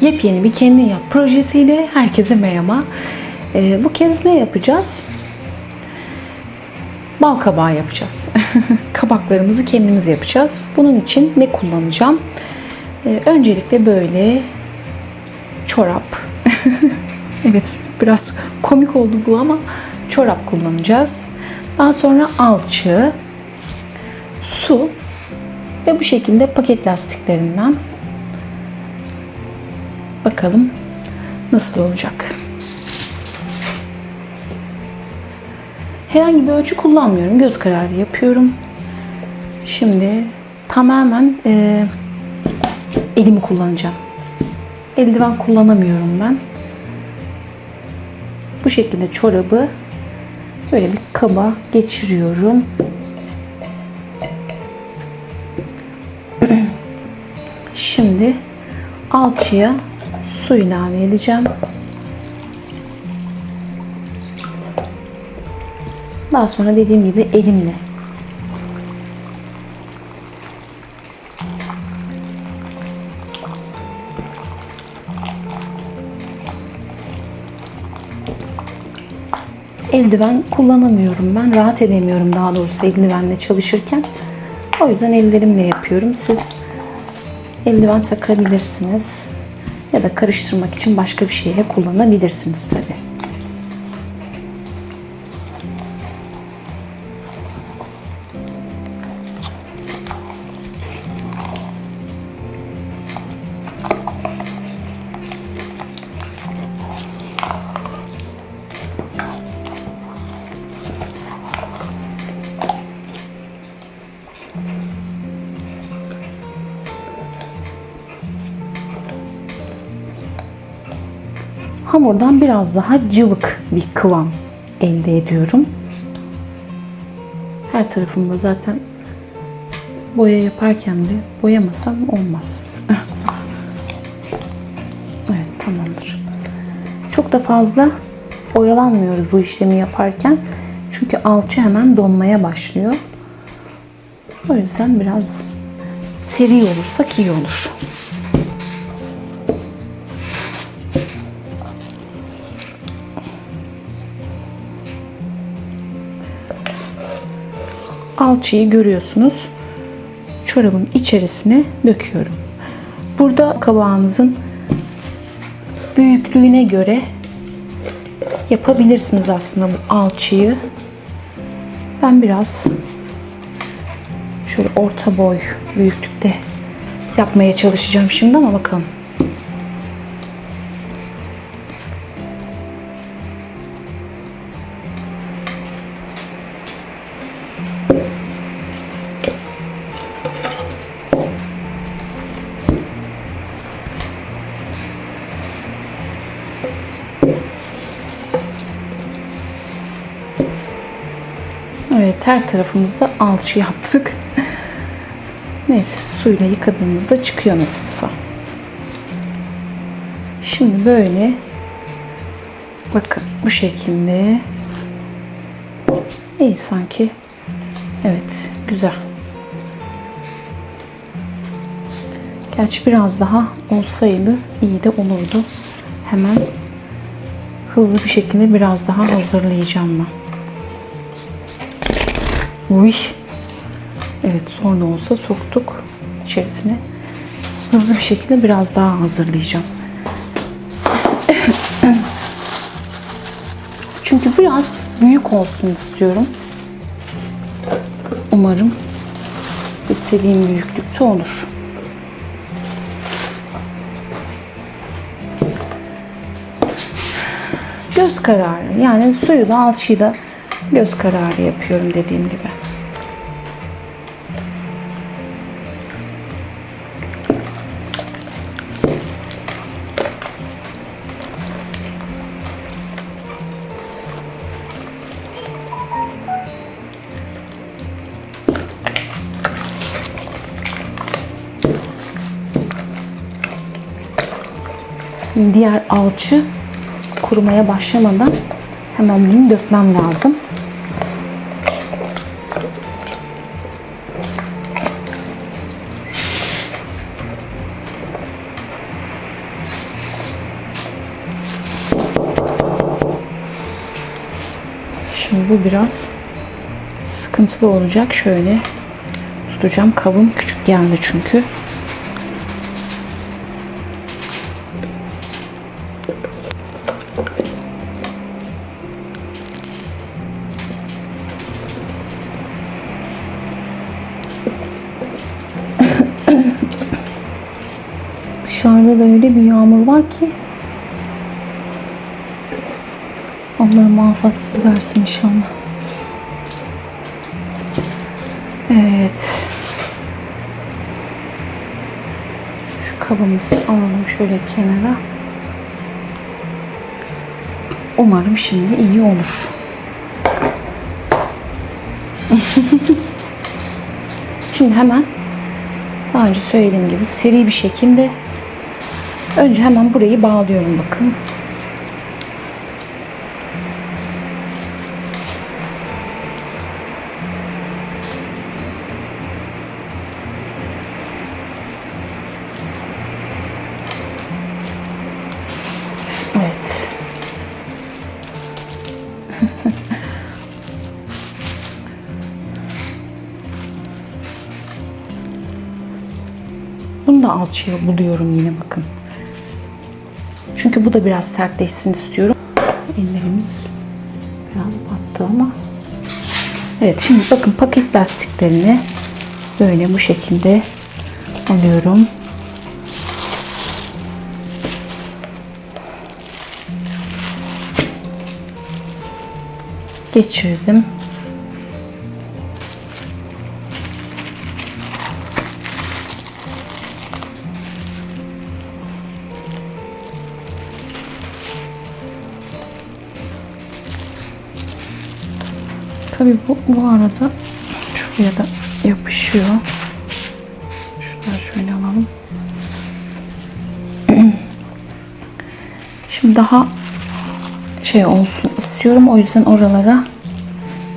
Yepyeni bir kendin yap projesiyle herkese merhaba. Ee, bu kez ne yapacağız? Bal kabağı yapacağız. Kabaklarımızı kendimiz yapacağız. Bunun için ne kullanacağım? Ee, öncelikle böyle çorap. evet biraz komik oldu bu ama çorap kullanacağız. Daha sonra alçı, su ve bu şekilde paket lastiklerinden bakalım nasıl olacak. Herhangi bir ölçü kullanmıyorum. Göz kararı yapıyorum. Şimdi tamamen e, elimi kullanacağım. Eldiven kullanamıyorum ben. Bu şekilde çorabı böyle bir kaba geçiriyorum. Şimdi alçıya su ilave edeceğim. Daha sonra dediğim gibi elimle eldiven kullanamıyorum ben. Rahat edemiyorum daha doğrusu eldivenle çalışırken. O yüzden ellerimle yapıyorum. Siz eldiven takabilirsiniz. Ya da karıştırmak için başka bir şeyle kullanabilirsiniz tabi. Hamurdan biraz daha cıvık bir kıvam elde ediyorum. Her tarafımda zaten boya yaparken de boyamasam olmaz. evet tamamdır. Çok da fazla oyalanmıyoruz bu işlemi yaparken. Çünkü alçı hemen donmaya başlıyor. O yüzden biraz seri olursak iyi olur. Alçıyı görüyorsunuz. Çorabın içerisine döküyorum. Burada kabağınızın büyüklüğüne göre yapabilirsiniz aslında bu alçıyı. Ben biraz şöyle orta boy büyüklükte yapmaya çalışacağım şimdi ama bakalım. Her tarafımızda alçı yaptık. Neyse suyla yıkadığımızda çıkıyor nasılsa. Şimdi böyle bakın bu şekilde iyi sanki evet güzel. Gerçi biraz daha olsaydı iyi de olurdu. Hemen hızlı bir şekilde biraz daha hazırlayacağım ben. Uy. Evet son da olsa soktuk içerisine. Hızlı bir şekilde biraz daha hazırlayacağım. Çünkü biraz büyük olsun istiyorum. Umarım istediğim büyüklükte olur. Göz kararı yani suyu da alçıyı da göz kararı yapıyorum dediğim gibi. diğer alçı kurumaya başlamadan hemen bunu dökmem lazım. Şimdi bu biraz sıkıntılı olacak. Şöyle tutacağım. Kabım küçük geldi çünkü. Dışarıda da öyle bir yağmur var ki Allah'ım afatsız versin inşallah. Evet. Şu kabımızı alalım şöyle kenara. Umarım şimdi iyi olur. şimdi hemen daha önce söylediğim gibi seri bir şekilde önce hemen burayı bağlıyorum bakın. Alçıya buluyorum yine bakın. Çünkü bu da biraz sertleşsin istiyorum. Ellerimiz biraz battı ama. Evet şimdi bakın paket lastiklerini böyle bu şekilde alıyorum. geçirdim. Tabii bu, bu arada şuraya da yapışıyor. Şunları şöyle alalım. Şimdi daha şey olsun istiyorum. O yüzden oralara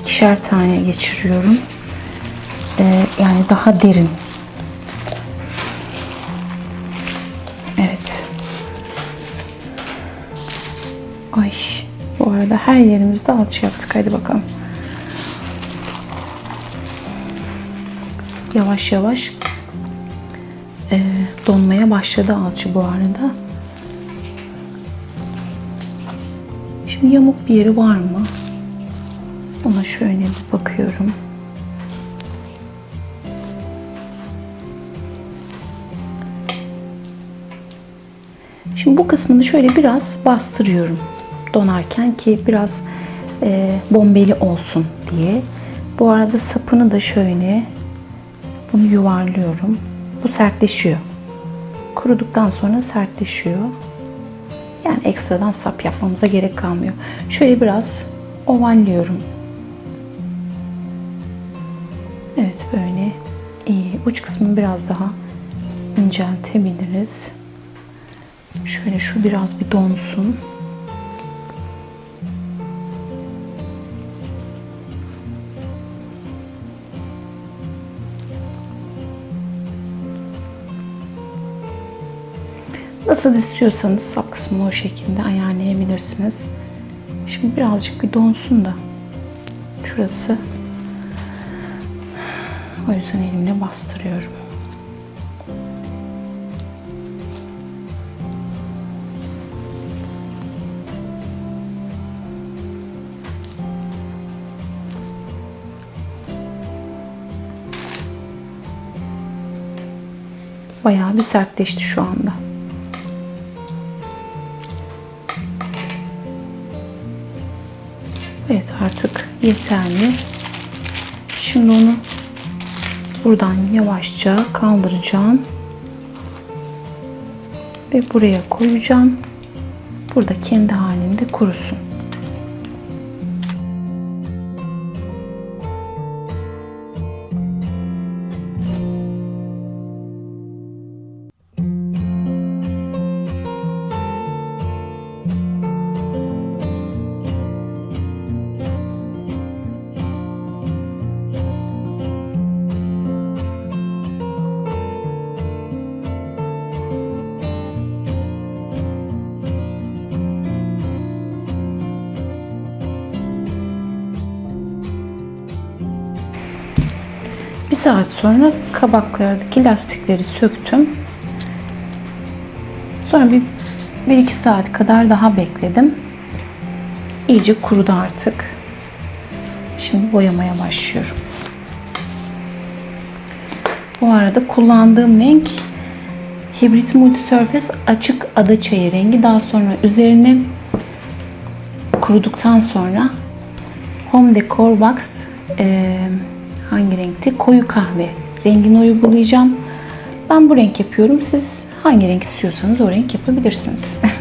ikişer tane geçiriyorum. Ee, yani daha derin. Evet. Ay bu arada her yerimizde alçı yaptık. Hadi bakalım. Yavaş yavaş e, donmaya başladı alçı bu arada. Şimdi yamuk bir yeri var mı? Ona şöyle bir bakıyorum. Şimdi bu kısmını şöyle biraz bastırıyorum donarken ki biraz e, bombeli olsun diye. Bu arada sapını da şöyle bunu yuvarlıyorum. Bu sertleşiyor. Kuruduktan sonra sertleşiyor. Yani ekstradan sap yapmamıza gerek kalmıyor. Şöyle biraz ovalliyorum. Evet böyle iyi. Uç kısmını biraz daha inceltebiliriz. Şöyle şu biraz bir donsun. Nasıl istiyorsanız sap kısmını o şekilde ayarlayabilirsiniz. Şimdi birazcık bir donsun da şurası. O yüzden elimle bastırıyorum. Bayağı bir sertleşti şu anda. Evet artık yeterli. Şimdi onu buradan yavaşça kaldıracağım. Ve buraya koyacağım. Burada kendi halinde kurusun. Saat sonra kabaklardaki lastikleri söktüm. Sonra bir, bir iki saat kadar daha bekledim. İyice kurudu artık. Şimdi boyamaya başlıyorum. Bu arada kullandığım renk Hibrit Multisurface açık ada çayı rengi. Daha sonra üzerine kuruduktan sonra Home Decor Box e, hangi renkti? Koyu kahve rengini uygulayacağım. Ben bu renk yapıyorum. Siz hangi renk istiyorsanız o renk yapabilirsiniz.